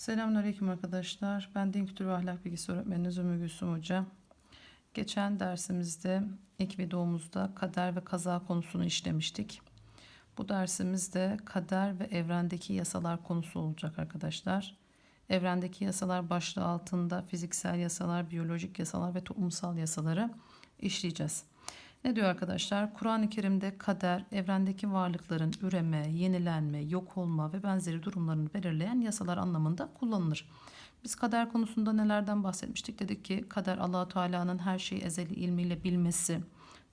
Selamünaleyküm arkadaşlar. Ben Din Kültürü Ahlak Bilgisi öğretmeniniz Ümmü Gülsüm Hoca. Geçen dersimizde ilk videomuzda kader ve kaza konusunu işlemiştik. Bu dersimizde kader ve evrendeki yasalar konusu olacak arkadaşlar. Evrendeki yasalar başlığı altında fiziksel yasalar, biyolojik yasalar ve toplumsal yasaları işleyeceğiz. Ne diyor arkadaşlar? Kur'an-ı Kerim'de kader, evrendeki varlıkların üreme, yenilenme, yok olma ve benzeri durumlarını belirleyen yasalar anlamında kullanılır. Biz kader konusunda nelerden bahsetmiştik? Dedik ki kader Allahu Teala'nın her şeyi ezeli ilmiyle bilmesi,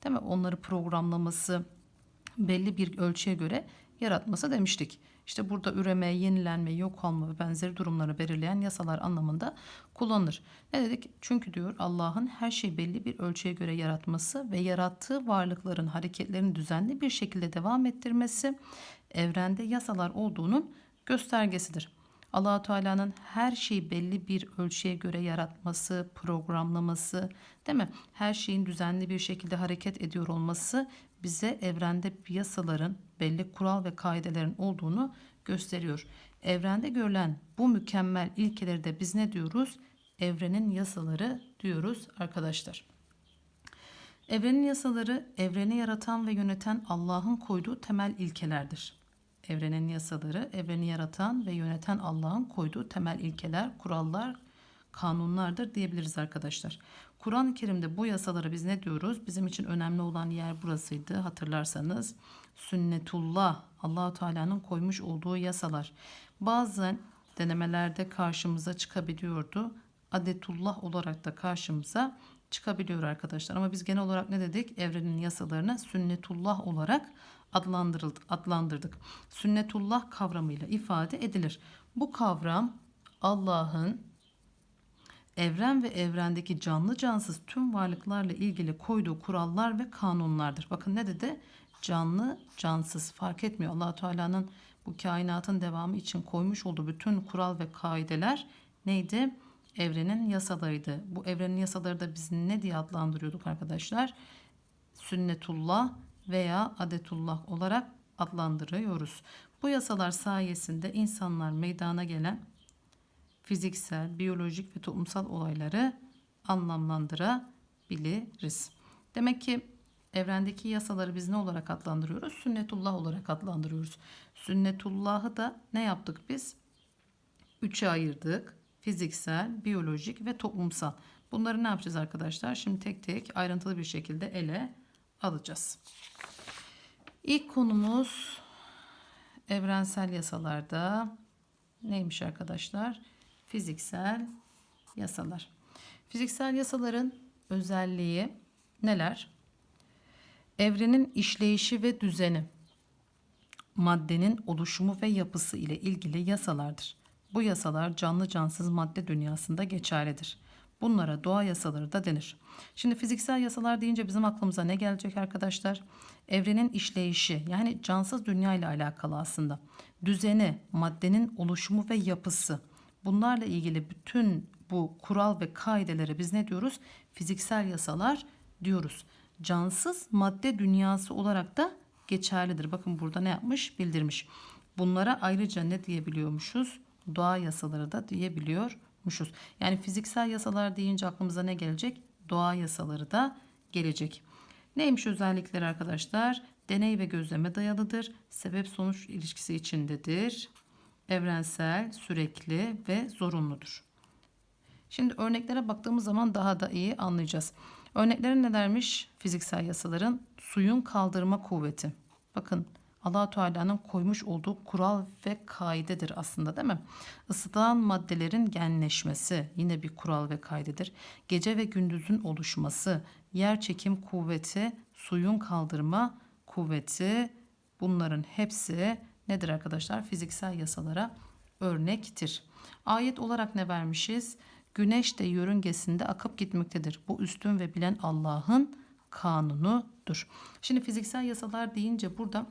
değil mi? Onları programlaması, belli bir ölçüye göre yaratması demiştik. İşte burada üreme, yenilenme, yok olma ve benzeri durumları belirleyen yasalar anlamında kullanılır. Ne dedik? Çünkü diyor Allah'ın her şeyi belli bir ölçüye göre yaratması ve yarattığı varlıkların hareketlerini düzenli bir şekilde devam ettirmesi evrende yasalar olduğunun göstergesidir. Allahu Teala'nın her şeyi belli bir ölçüye göre yaratması, programlaması, değil mi? Her şeyin düzenli bir şekilde hareket ediyor olması bize evrende yasaların, belli kural ve kaidelerin olduğunu gösteriyor. Evrende görülen bu mükemmel ilkeleri de biz ne diyoruz? Evrenin yasaları diyoruz arkadaşlar. Evrenin yasaları evreni yaratan ve yöneten Allah'ın koyduğu temel ilkelerdir. Evrenin yasaları evreni yaratan ve yöneten Allah'ın koyduğu temel ilkeler, kurallar, kanunlardır diyebiliriz arkadaşlar. Kur'an-ı Kerim'de bu yasaları biz ne diyoruz? Bizim için önemli olan yer burasıydı hatırlarsanız. Sünnetullah, Allahu Teala'nın koymuş olduğu yasalar. Bazen denemelerde karşımıza çıkabiliyordu. Adetullah olarak da karşımıza çıkabiliyor arkadaşlar. Ama biz genel olarak ne dedik? Evrenin yasalarını sünnetullah olarak adlandırıldı, adlandırdık. Sünnetullah kavramıyla ifade edilir. Bu kavram Allah'ın evren ve evrendeki canlı cansız tüm varlıklarla ilgili koyduğu kurallar ve kanunlardır. Bakın ne dedi? Canlı, cansız fark etmiyor. allah Teala'nın bu kainatın devamı için koymuş olduğu bütün kural ve kaideler neydi? Evrenin yasalarıydı. Bu evrenin yasaları da biz ne diye adlandırıyorduk arkadaşlar? Sünnetullah veya adetullah olarak adlandırıyoruz. Bu yasalar sayesinde insanlar meydana gelen fiziksel, biyolojik ve toplumsal olayları anlamlandırabiliriz. Demek ki evrendeki yasaları biz ne olarak adlandırıyoruz? Sünnetullah olarak adlandırıyoruz. Sünnetullahı da ne yaptık biz? Üçe ayırdık. Fiziksel, biyolojik ve toplumsal. Bunları ne yapacağız arkadaşlar? Şimdi tek tek ayrıntılı bir şekilde ele alacağız. İlk konumuz evrensel yasalarda neymiş arkadaşlar? Fiziksel yasalar. Fiziksel yasaların özelliği neler? Evrenin işleyişi ve düzeni, maddenin oluşumu ve yapısı ile ilgili yasalardır. Bu yasalar canlı cansız madde dünyasında geçerlidir. Bunlara doğa yasaları da denir. Şimdi fiziksel yasalar deyince bizim aklımıza ne gelecek arkadaşlar? Evrenin işleyişi yani cansız dünya ile alakalı aslında. Düzeni, maddenin oluşumu ve yapısı. Bunlarla ilgili bütün bu kural ve kaidelere biz ne diyoruz? Fiziksel yasalar diyoruz. Cansız madde dünyası olarak da geçerlidir. Bakın burada ne yapmış? Bildirmiş. Bunlara ayrıca ne diyebiliyormuşuz? Doğa yasaları da diyebiliyormuşuz. Yani fiziksel yasalar deyince aklımıza ne gelecek? Doğa yasaları da gelecek. Neymiş özellikleri arkadaşlar? Deney ve gözleme dayalıdır. Sebep sonuç ilişkisi içindedir evrensel, sürekli ve zorunludur. Şimdi örneklere baktığımız zaman daha da iyi anlayacağız. Örnekleri nelermiş? Fiziksel yasaların suyun kaldırma kuvveti. Bakın allah Teala'nın koymuş olduğu kural ve kaidedir aslında değil mi? Isıtılan maddelerin genleşmesi yine bir kural ve kaidedir. Gece ve gündüzün oluşması, yer çekim kuvveti, suyun kaldırma kuvveti bunların hepsi nedir arkadaşlar? Fiziksel yasalara örnektir. Ayet olarak ne vermişiz? Güneş de yörüngesinde akıp gitmektedir. Bu üstün ve bilen Allah'ın kanunudur. Şimdi fiziksel yasalar deyince burada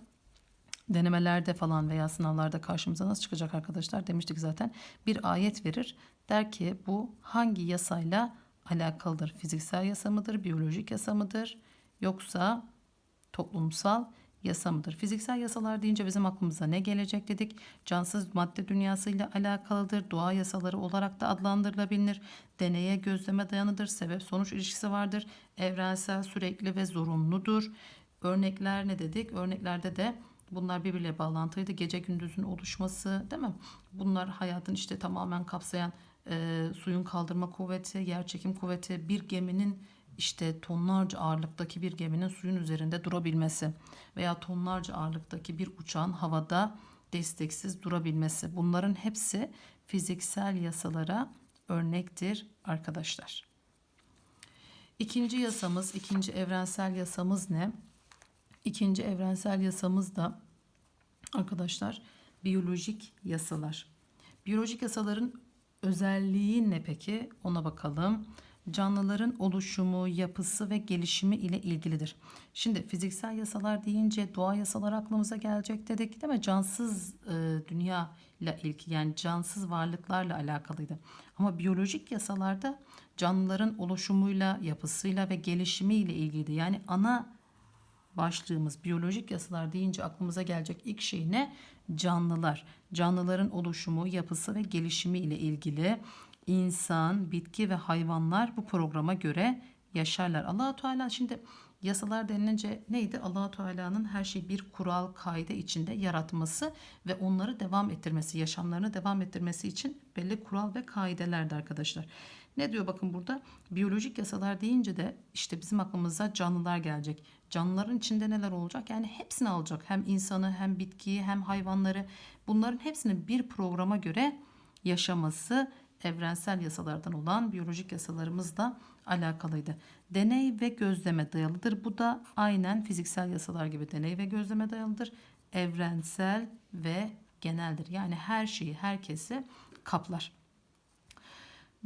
denemelerde falan veya sınavlarda karşımıza nasıl çıkacak arkadaşlar demiştik zaten. Bir ayet verir. Der ki bu hangi yasayla alakalıdır? Fiziksel yasa mıdır? Biyolojik yasa mıdır? Yoksa toplumsal yasa mıdır? Fiziksel yasalar deyince bizim aklımıza ne gelecek dedik? Cansız madde dünyasıyla alakalıdır. Doğa yasaları olarak da adlandırılabilir. Deneye gözleme dayanıdır. Sebep sonuç ilişkisi vardır. Evrensel, sürekli ve zorunludur. Örnekler ne dedik? Örneklerde de bunlar birbiriyle bağlantılıydı. Gece gündüzün oluşması değil mi? Bunlar hayatın işte tamamen kapsayan e, suyun kaldırma kuvveti, yer çekim kuvveti, bir geminin işte tonlarca ağırlıktaki bir geminin suyun üzerinde durabilmesi veya tonlarca ağırlıktaki bir uçağın havada desteksiz durabilmesi. Bunların hepsi fiziksel yasalara örnektir arkadaşlar. İkinci yasamız, ikinci evrensel yasamız ne? İkinci evrensel yasamız da arkadaşlar biyolojik yasalar. Biyolojik yasaların özelliği ne peki? Ona bakalım. Canlıların oluşumu, yapısı ve gelişimi ile ilgilidir. Şimdi fiziksel yasalar deyince doğa yasaları aklımıza gelecek dedik değil mi? Cansız e, dünya ile ilgili yani cansız varlıklarla alakalıydı. Ama biyolojik yasalarda canlıların oluşumuyla, yapısıyla ve gelişimiyle ilgiliydi. Yani ana başlığımız biyolojik yasalar deyince aklımıza gelecek ilk şey ne? Canlılar. Canlıların oluşumu, yapısı ve gelişimi ile ilgili insan, bitki ve hayvanlar bu programa göre yaşarlar. Allahu Teala şimdi yasalar denilince neydi? Allahu Teala'nın her şeyi bir kural, kaide içinde yaratması ve onları devam ettirmesi, yaşamlarını devam ettirmesi için belli kural ve kaidelerdi arkadaşlar. Ne diyor bakın burada? Biyolojik yasalar deyince de işte bizim aklımıza canlılar gelecek. Canlıların içinde neler olacak? Yani hepsini alacak. Hem insanı hem bitkiyi hem hayvanları bunların hepsinin bir programa göre yaşaması evrensel yasalardan olan biyolojik yasalarımızla alakalıydı. Deney ve gözleme dayalıdır. Bu da aynen fiziksel yasalar gibi deney ve gözleme dayalıdır. Evrensel ve geneldir. Yani her şeyi, herkesi kaplar.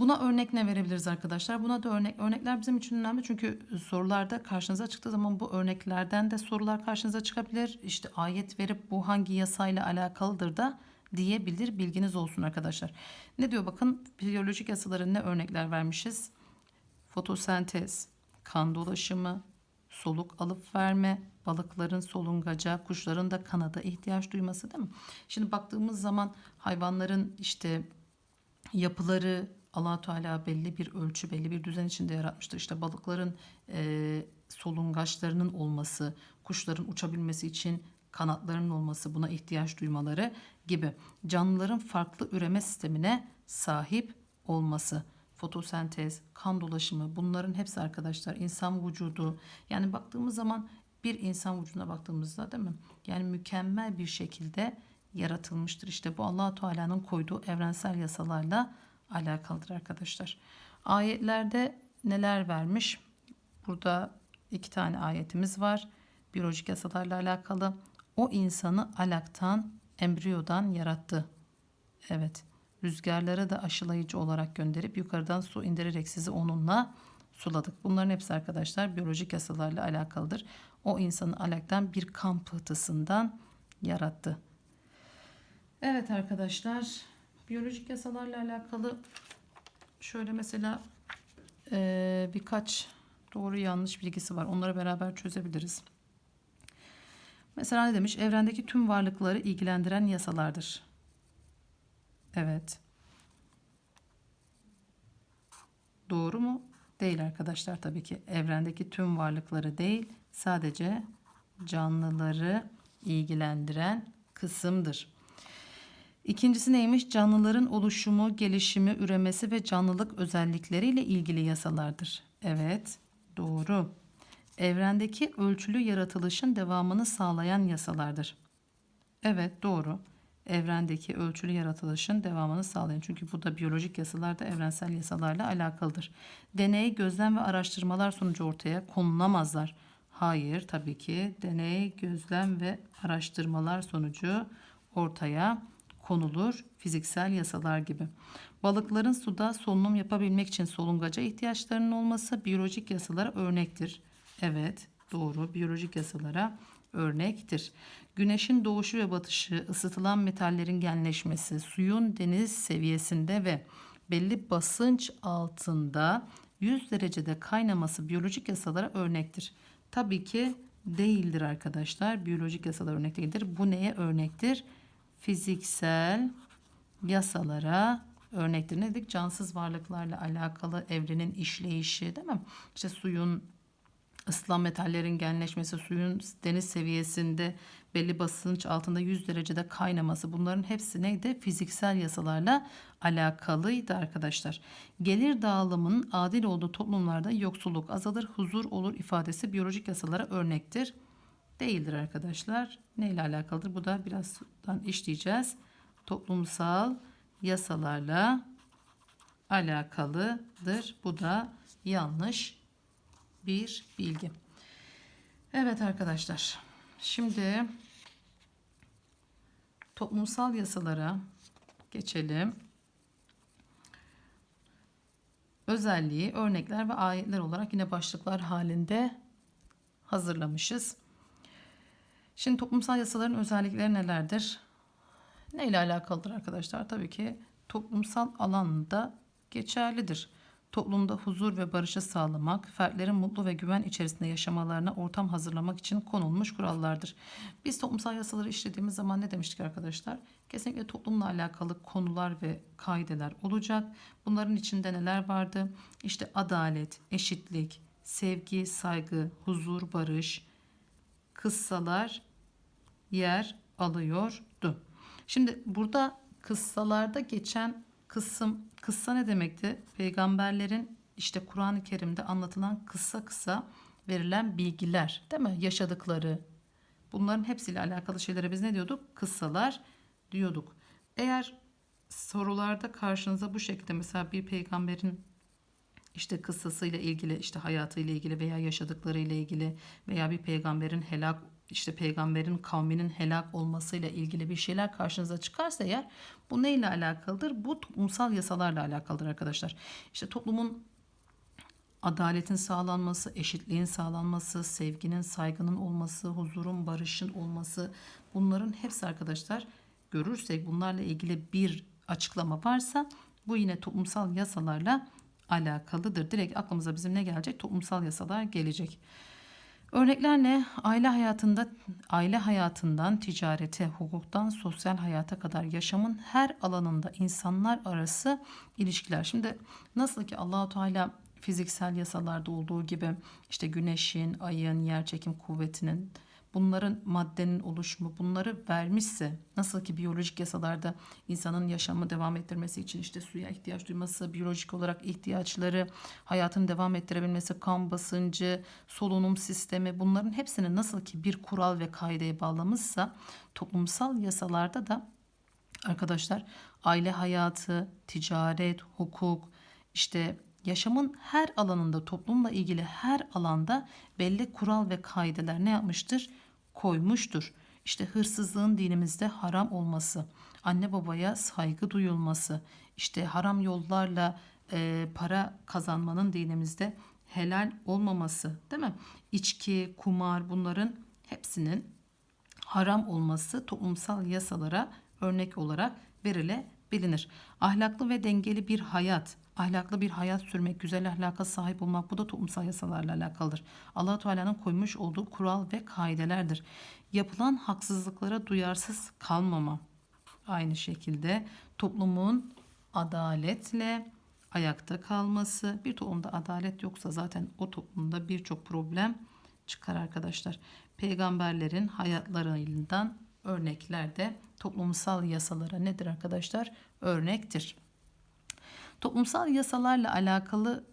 Buna örnek ne verebiliriz arkadaşlar? Buna da örnek. Örnekler bizim için önemli çünkü sorularda karşınıza çıktığı zaman bu örneklerden de sorular karşınıza çıkabilir. İşte ayet verip bu hangi yasayla alakalıdır da diyebilir. Bilginiz olsun arkadaşlar. Ne diyor bakın biyolojik yasaların ne örnekler vermişiz? Fotosentez, kan dolaşımı, soluk alıp verme, balıkların solungaca, kuşların da kanada ihtiyaç duyması değil mi? Şimdi baktığımız zaman hayvanların işte yapıları allah Teala belli bir ölçü, belli bir düzen içinde yaratmıştır. İşte balıkların e, solungaçlarının olması, kuşların uçabilmesi için kanatlarının olması, buna ihtiyaç duymaları gibi canlıların farklı üreme sistemine sahip olması, fotosentez, kan dolaşımı bunların hepsi arkadaşlar insan vücudu yani baktığımız zaman bir insan vücuduna baktığımızda değil mi? Yani mükemmel bir şekilde yaratılmıştır. İşte bu Allah Teala'nın koyduğu evrensel yasalarla alakalıdır arkadaşlar. Ayetlerde neler vermiş? Burada iki tane ayetimiz var. Biyolojik yasalarla alakalı. O insanı alaktan, embriyodan yarattı. Evet. Rüzgarları da aşılayıcı olarak gönderip yukarıdan su indirerek sizi onunla suladık. Bunların hepsi arkadaşlar biyolojik yasalarla alakalıdır. O insanı alaktan bir kan pıhtısından yarattı. Evet arkadaşlar biyolojik yasalarla alakalı şöyle mesela e, birkaç doğru yanlış bilgisi var. Onları beraber çözebiliriz. Mesela ne demiş? Evrendeki tüm varlıkları ilgilendiren yasalardır. Evet. Doğru mu? Değil arkadaşlar tabii ki. Evrendeki tüm varlıkları değil, sadece canlıları ilgilendiren kısımdır. İkincisi neymiş? Canlıların oluşumu, gelişimi, üremesi ve canlılık özellikleriyle ilgili yasalardır. Evet, doğru. Evrendeki ölçülü yaratılışın devamını sağlayan yasalardır. Evet, doğru. Evrendeki ölçülü yaratılışın devamını sağlayan. Çünkü bu da biyolojik yasalar da evrensel yasalarla alakalıdır. Deney, gözlem ve araştırmalar sonucu ortaya konulamazlar. Hayır, tabii ki deney, gözlem ve araştırmalar sonucu ortaya konulur fiziksel yasalar gibi. Balıkların suda solunum yapabilmek için solungaca ihtiyaçlarının olması biyolojik yasalara örnektir. Evet, doğru. Biyolojik yasalara örnektir. Güneşin doğuşu ve batışı, ısıtılan metallerin genleşmesi, suyun deniz seviyesinde ve belli basınç altında 100 derecede kaynaması biyolojik yasalara örnektir. Tabii ki değildir arkadaşlar. Biyolojik yasalar örnek değildir. Bu neye örnektir? Fiziksel yasalara örnektir. Ne dedik? Cansız varlıklarla alakalı evrenin işleyişi değil mi? İşte suyun ıslan metallerin genleşmesi, suyun deniz seviyesinde belli basınç altında 100 derecede kaynaması bunların hepsi neydi? Fiziksel yasalarla alakalıydı arkadaşlar. Gelir dağılımının adil olduğu toplumlarda yoksulluk azalır, huzur olur ifadesi biyolojik yasalara örnektir. Değildir arkadaşlar. Neyle alakalıdır? Bu da birazdan işleyeceğiz. Toplumsal yasalarla alakalıdır. Bu da yanlış bir bilgi. Evet arkadaşlar. Şimdi toplumsal yasalara geçelim. Özelliği, örnekler ve ayetler olarak yine başlıklar halinde hazırlamışız. Şimdi toplumsal yasaların özellikleri nelerdir? Ne ile alakalıdır arkadaşlar? Tabii ki toplumsal alanda geçerlidir. Toplumda huzur ve barışı sağlamak, fertlerin mutlu ve güven içerisinde yaşamalarına ortam hazırlamak için konulmuş kurallardır. Biz toplumsal yasaları işlediğimiz zaman ne demiştik arkadaşlar? Kesinlikle toplumla alakalı konular ve kaideler olacak. Bunların içinde neler vardı? İşte adalet, eşitlik, sevgi, saygı, huzur, barış, kıssalar yer alıyordu. Şimdi burada kıssalarda geçen kısım kıssa ne demekti? Peygamberlerin işte Kur'an-ı Kerim'de anlatılan kısa kısa verilen bilgiler değil mi? Yaşadıkları bunların hepsiyle alakalı şeylere biz ne diyorduk? Kıssalar diyorduk. Eğer sorularda karşınıza bu şekilde mesela bir peygamberin işte kıssasıyla ilgili işte hayatıyla ilgili veya yaşadıkları ile ilgili veya bir peygamberin helak işte peygamberin kavminin helak olmasıyla ilgili bir şeyler karşınıza çıkarsa eğer bu neyle alakalıdır? Bu toplumsal yasalarla alakalıdır arkadaşlar. İşte toplumun adaletin sağlanması, eşitliğin sağlanması, sevginin, saygının olması, huzurun, barışın olması bunların hepsi arkadaşlar görürsek bunlarla ilgili bir açıklama varsa bu yine toplumsal yasalarla alakalıdır. Direkt aklımıza bizim ne gelecek? Toplumsal yasalar gelecek. Örnekler ne? Aile hayatında aile hayatından ticarete, hukuktan sosyal hayata kadar yaşamın her alanında insanlar arası ilişkiler. Şimdi nasıl ki Allahu Teala fiziksel yasalarda olduğu gibi işte güneşin, ayın, yerçekim kuvvetinin bunların maddenin oluşumu bunları vermişse nasıl ki biyolojik yasalarda insanın yaşamı devam ettirmesi için işte suya ihtiyaç duyması, biyolojik olarak ihtiyaçları, hayatını devam ettirebilmesi, kan basıncı, solunum sistemi bunların hepsini nasıl ki bir kural ve kaideye bağlamışsa toplumsal yasalarda da arkadaşlar aile hayatı, ticaret, hukuk, işte yaşamın her alanında toplumla ilgili her alanda belli kural ve kaideler ne yapmıştır? Koymuştur. İşte hırsızlığın dinimizde haram olması, anne babaya saygı duyulması, işte haram yollarla e, para kazanmanın dinimizde helal olmaması, değil mi? İçki, kumar bunların hepsinin haram olması toplumsal yasalara örnek olarak verilebilir. Ahlaklı ve dengeli bir hayat, ahlaklı bir hayat sürmek, güzel ahlaka sahip olmak bu da toplumsal yasalarla alakalıdır. allah Teala'nın koymuş olduğu kural ve kaidelerdir. Yapılan haksızlıklara duyarsız kalmama. Aynı şekilde toplumun adaletle ayakta kalması. Bir toplumda adalet yoksa zaten o toplumda birçok problem çıkar arkadaşlar. Peygamberlerin hayatlarından örnekler de toplumsal yasalara nedir arkadaşlar? Örnektir. Toplumsal yasalarla alakalı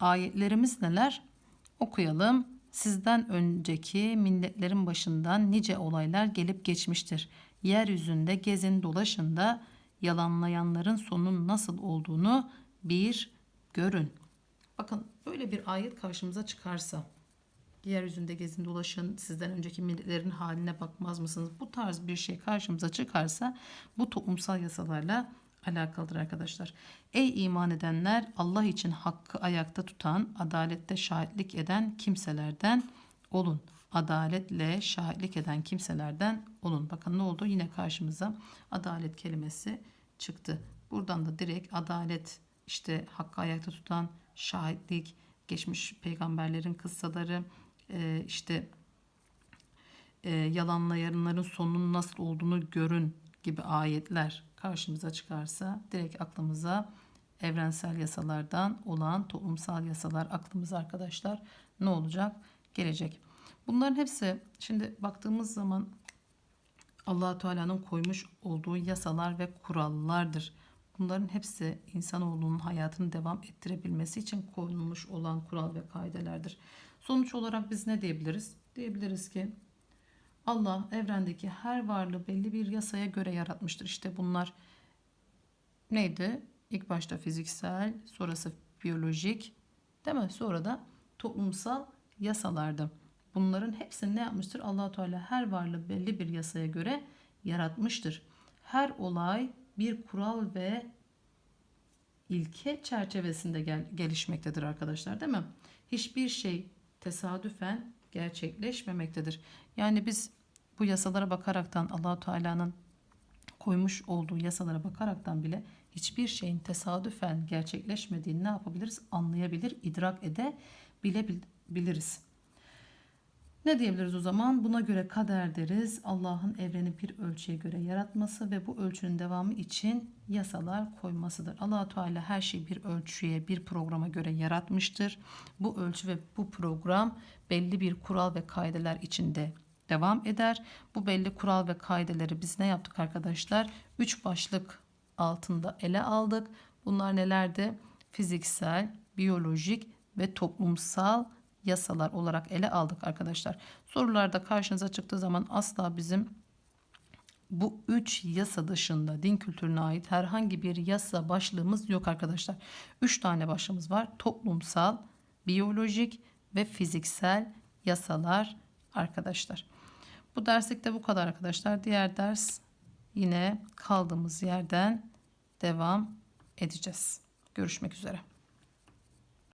ayetlerimiz neler? Okuyalım. Sizden önceki milletlerin başından nice olaylar gelip geçmiştir. Yeryüzünde gezin dolaşın da yalanlayanların sonunun nasıl olduğunu bir görün. Bakın böyle bir ayet karşımıza çıkarsa yeryüzünde gezin dolaşın sizden önceki milletlerin haline bakmaz mısınız? Bu tarz bir şey karşımıza çıkarsa bu toplumsal yasalarla alakalıdır arkadaşlar. Ey iman edenler Allah için hakkı ayakta tutan, adalette şahitlik eden kimselerden olun. Adaletle şahitlik eden kimselerden olun. Bakın ne oldu? Yine karşımıza adalet kelimesi çıktı. Buradan da direkt adalet işte hakkı ayakta tutan şahitlik, geçmiş peygamberlerin kıssaları, e, işte e, yalanlayanların sonunun nasıl olduğunu görün gibi ayetler karşımıza çıkarsa direkt aklımıza evrensel yasalardan olan toplumsal yasalar aklımıza arkadaşlar ne olacak? Gelecek. Bunların hepsi şimdi baktığımız zaman allah Teala'nın koymuş olduğu yasalar ve kurallardır. Bunların hepsi insanoğlunun hayatını devam ettirebilmesi için konulmuş olan kural ve kaidelerdir. Sonuç olarak biz ne diyebiliriz? Diyebiliriz ki Allah evrendeki her varlığı belli bir yasaya göre yaratmıştır. İşte bunlar neydi? İlk başta fiziksel, sonrası biyolojik, değil mi? Sonra da toplumsal yasalardı. Bunların hepsini ne yapmıştır? allah Teala her varlığı belli bir yasaya göre yaratmıştır. Her olay bir kural ve ilke çerçevesinde gel- gelişmektedir arkadaşlar değil mi? Hiçbir şey tesadüfen gerçekleşmemektedir. Yani biz bu yasalara bakaraktan allah Teala'nın koymuş olduğu yasalara bakaraktan bile hiçbir şeyin tesadüfen gerçekleşmediğini ne yapabiliriz? Anlayabilir, idrak edebilebiliriz. Ne diyebiliriz o zaman? Buna göre kader deriz. Allah'ın evreni bir ölçüye göre yaratması ve bu ölçünün devamı için yasalar koymasıdır. allah Teala her şeyi bir ölçüye, bir programa göre yaratmıştır. Bu ölçü ve bu program belli bir kural ve kaideler içinde devam eder. Bu belli kural ve kaideleri biz ne yaptık arkadaşlar? Üç başlık altında ele aldık. Bunlar nelerdi? Fiziksel, biyolojik ve toplumsal yasalar olarak ele aldık arkadaşlar. Sorularda karşınıza çıktığı zaman asla bizim bu üç yasa dışında din kültürüne ait herhangi bir yasa başlığımız yok arkadaşlar. Üç tane başlığımız var. Toplumsal, biyolojik ve fiziksel yasalar arkadaşlar. Bu derslikte bu kadar arkadaşlar. Diğer ders yine kaldığımız yerden devam edeceğiz. Görüşmek üzere.